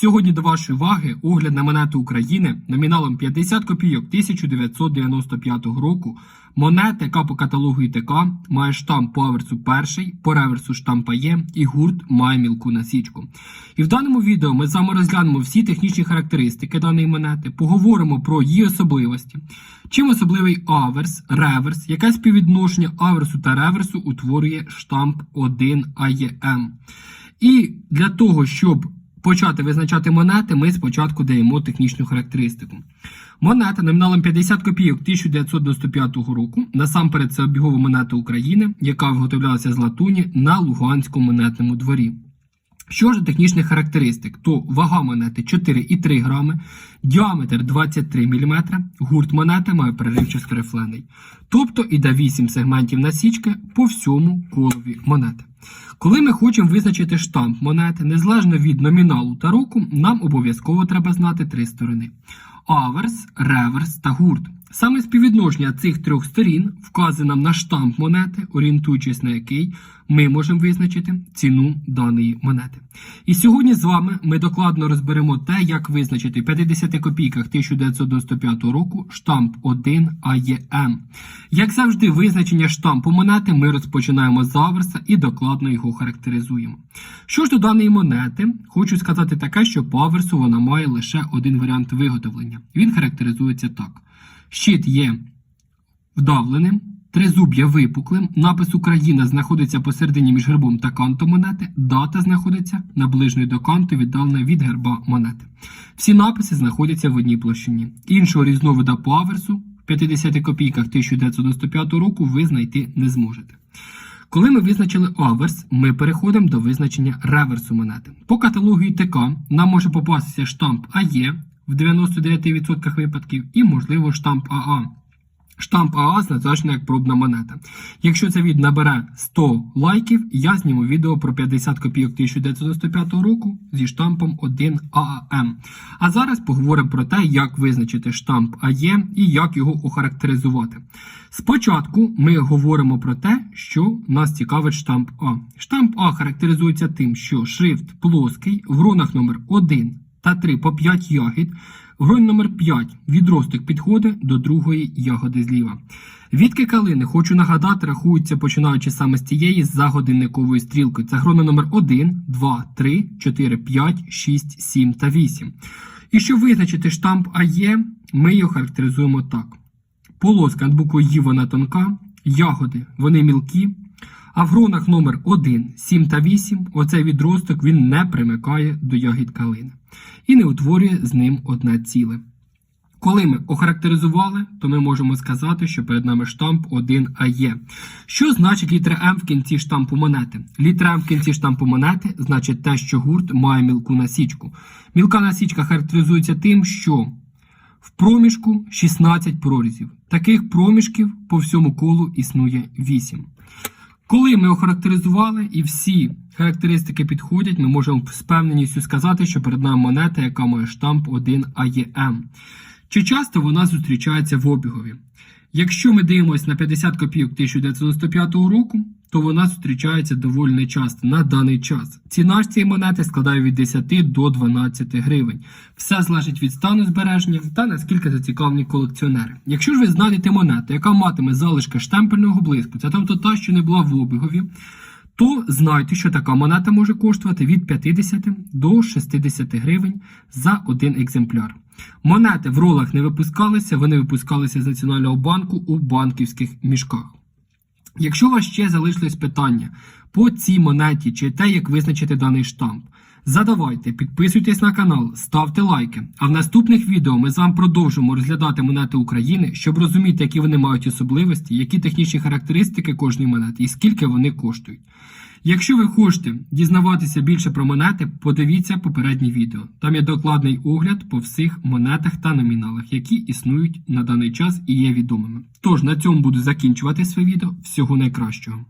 Сьогодні до вашої уваги огляд на монету України номіналом 50 копійок 1995 року. Монета, яка по каталогу ІТК має штамп по аверсу перший, по реверсу штампа є і гурт має мілку насічку. І в даному відео ми з вами розглянемо всі технічні характеристики даної монети, поговоримо про її особливості, чим особливий аверс, реверс, яке співвідношення аверсу та реверсу утворює штамп 1 АЄМ. І для того, щоб почати визначати монети, ми спочатку даємо технічну характеристику. Монета номіналом 50 копійок 1995 року. Насамперед це обігова монета України, яка виготовлялася з латуні на Луганському монетному дворі. Що ж до технічних характеристик, то вага монети 4,3 грами, діаметр 23 мм, гурт монети має переривчасто рифлений. Тобто іде 8 сегментів насічки по всьому колові монети. Коли ми хочемо визначити штамп монети, незалежно від номіналу та року, нам обов'язково треба знати три сторони: аверс, реверс та гурт. Саме співвідношення цих трьох сторін вказує нам на штамп монети, орієнтуючись на який ми можемо визначити ціну даної монети. І сьогодні з вами ми докладно розберемо те, як визначити в 50 копійках 1995 року штамп 1 АЄМ. Як завжди, визначення штампу монети ми розпочинаємо з аверса і докладно його характеризуємо. Що ж до даної монети, хочу сказати таке, що по аверсу вона має лише один варіант виготовлення. Він характеризується так. Щит є вдавленим, тризуб є випуклим, напис Україна знаходиться посередині між гербом та кантом монети, дата знаходиться наближною до канту, віддалена від герба монети. Всі написи знаходяться в одній площині. Іншого різновида по аверсу в 50 копійках 1995 року ви знайти не зможете. Коли ми визначили аверс, ми переходимо до визначення реверсу монети. По каталогу ІТК нам може попастися штамп АЄ в 99% випадків і, можливо, штамп АА. Штамп АА зазначено як пробна монета. Якщо це відео набере 100 лайків, я зніму відео про 50 копійок 1995 року зі штампом 1 ААМ. А зараз поговоримо про те, як визначити штамп АЄ і як його охарактеризувати. Спочатку ми говоримо про те, що нас цікавить штамп А. Штамп А характеризується тим, що шрифт плоский в рунах номер 1 та 3 по 5 ягід. Гронь номер 5 відросток підходить до другої ягоди зліва. Відки калини, хочу нагадати, рахуються починаючи саме з цієї за годинниковою стрілкою. Це грона номер 1, 2, 3, 4, 5, 6, 7 та 8. І щоб визначити штамп АЄ, ми його характеризуємо так. Полоска над буквою «Ї» вона тонка, ягоди вони мілкі. А в гронах номер 1, 7 та 8 оцей відросток він не примикає до ягід калини і не утворює з ним одне ціле. Коли ми охарактеризували, то ми можемо сказати, що перед нами штамп 1 АЄ. Що значить літера М в кінці штампу монети? Літера М в кінці штампу монети значить те, що гурт має мілку насічку. Мілка насічка характеризується тим, що в проміжку 16 прорізів. Таких проміжків по всьому колу існує 8. Коли ми охарактеризували і всі характеристики підходять, ми можемо з певненістю сказати, що перед нами монета, яка має штамп 1 АЄМ. Чи часто вона зустрічається в обігові? Якщо ми дивимося на 50 копійок 1995 року, то вона зустрічається доволі нечасто на даний час. Ціна ж цієї монети складає від 10 до 12 гривень. Все залежить від стану збереження та наскільки зацікавлені колекціонери. Якщо ж ви знайдете монету, яка матиме залишки штемпельного блиску, це тобто та, що не була в обігові, то знайте, що така монета може коштувати від 50 до 60 гривень за один екземпляр. Монети в ролах не випускалися, вони випускалися з Національного банку у банківських мішках. Якщо у вас ще залишилось питання по цій монеті чи те, як визначити даний штамп, задавайте, підписуйтесь на канал, ставте лайки. А в наступних відео ми з вами продовжимо розглядати монети України, щоб розуміти, які вони мають особливості, які технічні характеристики кожної монети і скільки вони коштують. Якщо ви хочете дізнаватися більше про монети, подивіться попереднє відео. Там є докладний огляд по всіх монетах та номіналах, які існують на даний час і є відомими. Тож на цьому буду закінчувати своє відео. Всього найкращого.